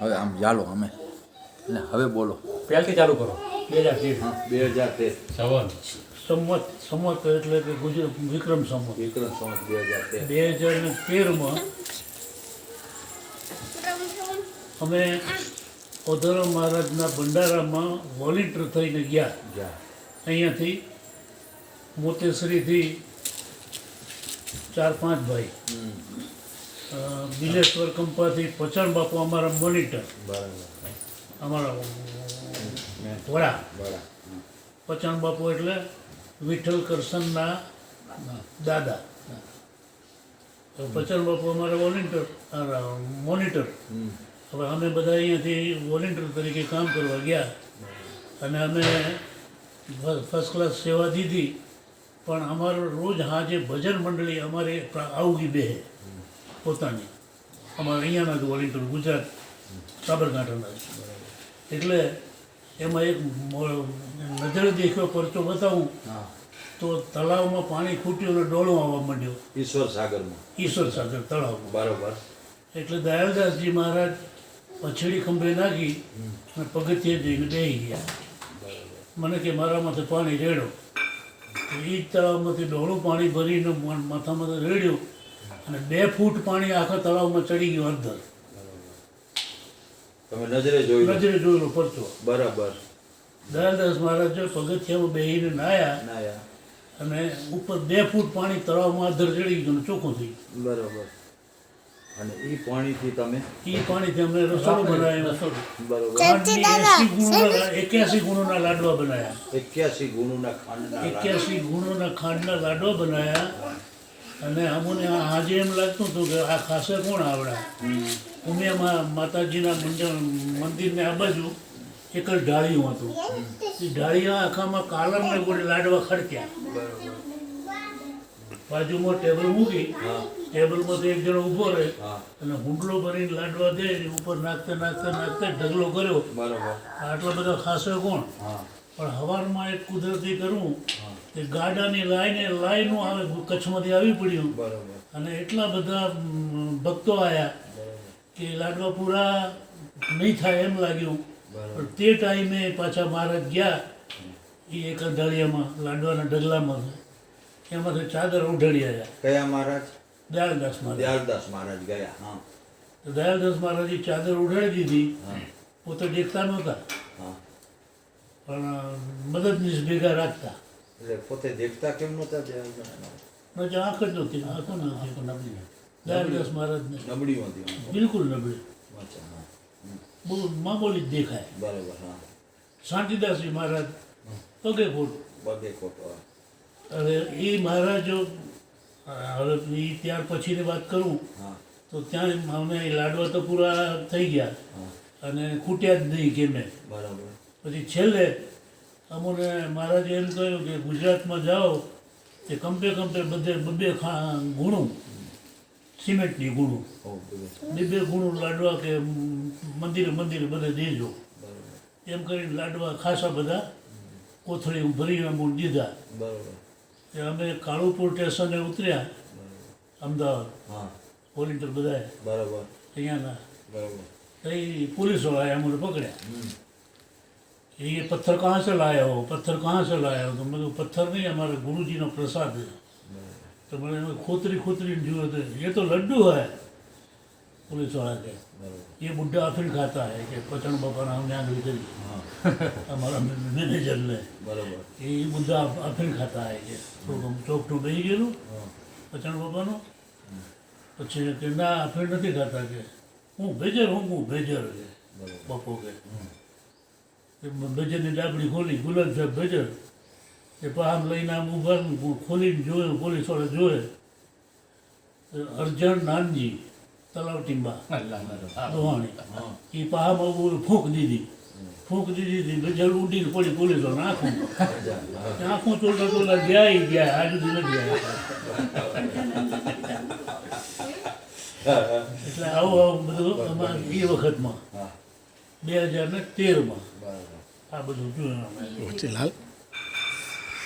હવે આમ ચાલો અમે. અને હવે બોલો. પહેલથી ચાલુ કરો? બે હજાર તેર. બે હજાર તેર. સવન. સંમત સંમત એટલે કે ગુજરાત વિક્રમ સંમત. વિક્રમ સંમત બે હજાર તેર. બે હજાર ને તેરમાં અમે ઓધરા મહારાજના ભંડારામાં વોલિન્ટર થઈને ગયા. અહીંયાથી મોતેશ્રીથી ચાર પાંચ ભાઈ. હમ બિલેશ્વર કંપાથી પચાણ બાપુ અમારા મોનિટર બરાબર અમારા વડા. પચાણ બાપુ એટલે વિઠ્ઠલ કરશનના દાદા. તો પચાણ બાપુ અમારા વોલિન્ટર મોનિટર હવે અમે બધા અહીંયાથી વોલેન્ટિયર તરીકે કામ કરવા ગયા. અને અમે ફર્સ્ટ ક્લાસ સેવા દીધી. પણ અમારો રોજ હાજે ભજન મંડળી અમારે આવગી બે પોતાની. અમારે અહીંયાના જ વોલેન્ટિયર ગુજરાત સાબરકાંઠાના જ. એટલે એમાં એક નજરે દેખ્યો પરચો બતાવું તો તળાવમાં પાણી ખૂટ્યું અને ડોળો આવવા માંડ્યો. ઈશ્વર સાગરમાં ઈશ્વર સાગર તળાવમાં. બરોબર. એટલે દયાલદાસજી મહારાજ પછડી ખંભે નાખી અને પગથિયે જઈને બેસી ગયા. મને કે મારામાંથી પાણી રેડો. એ જ તળાવમાંથી ડોળું પાણી ભરીને માથામાં રેડ્યું. અને બે ફૂટ પાણી આખા તળાવમાં ચડી ગયું અંદર. તમે નજરે જોયું? નજરે જોયેલો પરચો. બરાબર. દયાલદાસ મહારાજ જો પગથિયામાં બેહીને નાયા નાયા. અને ઉપર બે ફૂટ પાણી તળાવમાં અધર ચડી ગયું ચોખ્ખું થઈ ગયું. બરાબર. અને એ પાણીથી તમે? એ પાણીથી અમે રસોડું બનાવ્યું રસોડું. એક્યાસી ગુણોના લાડવા બનાવ્યા. એક્યાસી ગુણોના ખાંડના એક્યાસી ગુણોના ખાંડના લાડવા બનાવ્યા. અને અમને આજે એમ લાગતું હતું કે આ ખાસે કોણ આવડા? ઉમિયામાં માતાજીના મંદિર મંદિરને આ બાજુ એક જ ઢાળિયું હતું. એ ઢાળિયા આખામાં કાલમને ગોળે લાડવા ખડક્યા. બાજુમાં ટેબલ મૂકી ટેબલમાં તો એક જણો ઊભો રહે અને હુંડલો ભરીને લાડવા દે ઉપર નાખતા નાખતા નાખતા ઢગલો કર્યો. બરોબર. આટલા બધા ખાસો કોણ? પણ હવારમાં એક કુદરતી કરવું કે ગાડાની લાઈને લાઈનો આવે કચ્છમાંથી આવી પડ્યું. બરોબર. અને એટલા બધા ભક્તો આવ્યા કે લાડવા પૂરા નહીં થાય એમ લાગ્યું. પણ તે ટાઈમે પાછા મહારાજ ગયા એ એક અઢાળિયામાં લાડવાના ઢગલામાં એમાંથી ચાદર ઉઢાડી આવ્યા કયા મહારાજ? દયાળદાસ મહારાજ. દયાળદાસ મહારાજ ગયા હા. તો દયાળદાસ મહારાજે ચાદર ઉઢાડી દીધી. પોતે દેખતા નહોતા. પણ મદદનીશ ભેગા રાખતા. એટલે પોતે દેખતા કેમ નહોતા ત્યાં આંખ જ નહોતી આંખો જ નહોતી દયાળદાસ મહારાજને. નબળી હતી. બિલકુલ નબળી. બહુ મામૂલી જ દેખાય. બરાબર હા. શાંતિદાસજી મહારાજ પગે ફૂટ. પગે ખોટો અરે એ મહારાજો હવે એ ત્યાર પછીની વાત કરું હા. તો ત્યાં અમે લાડવા તો પૂરા થઈ ગયા. હા. અને ખૂટ્યા જ નહીં ગેમે. બરાબર. પછી છેલ્લે અમને મહારાજે એમ કહ્યું કે ગુજરાતમાં જાઓ તે કંપે કંપે બધે બબે ખા ગુણું સિમેન્ટની ગુણું. ઓ બધું બે બે ગુણું લાડવા કે મંદિરે મંદિરે બધે દેજો. એમ કરીને લાડવા ખાસા બધા કોથળી ભરીને અમુક દીધા. બરોબર. તે અમે કાળુપુર સ્ટેશને ઉતર્યા. અમદાવાદ. વોલેન્ટિયર બધાએ બરાબર. અહીંયાના. બરાબર. એ પોલીસવાળાએ અમને પકડ્યા. ये पत्थर कहाँ से लाया हो पत्थर कहाँ से लाया हो तो मैं कहा, पत्थर नहीं हमारे गुरु जी का प्रसाद है तो मैंने कहा, खोतरी खोतरी जो है ये तो लड्डू है पुलिस वाला के બરોબર ये बुढ़ा अफीण खाता है कि पचन बापा ने हमने आंगली करी હા हमारा मैनेजर ने બરોબર એ બુદ્ધા અફીણ ખાતા હોય કે થોડુંક ચોકઠું બેસી ગયેલું હા પચણ બાપાનું પછી કે ના અફીણ નથી ખાતા કે હું ભેજર હું હું ભેજર કે બરોબર બાપો કે ભજનની ડાબડી ખોલી ગુલાબ સાહેબ ભજન એ પામ લઈને આમ ઊભા ખોલીને જોયું પોલીસવાળા જોયે. અર્જણ નાનજી તલાવ ટીંબા દોહાણી. એ પહામાં ફૂંક દીધી. ફૂંક દીધી હતી ભજન ઉડીને પડી પોલીસવાળા આંખું. આંખું ચોલા ચોલા ગયા ગયા આજુ નથી ગયા. એટલે આવું આવું બધું એ વખતમાં. બે હજાર ને તેરમાં. બરોબર. આ બધું જોયું અમે મોતીલાલ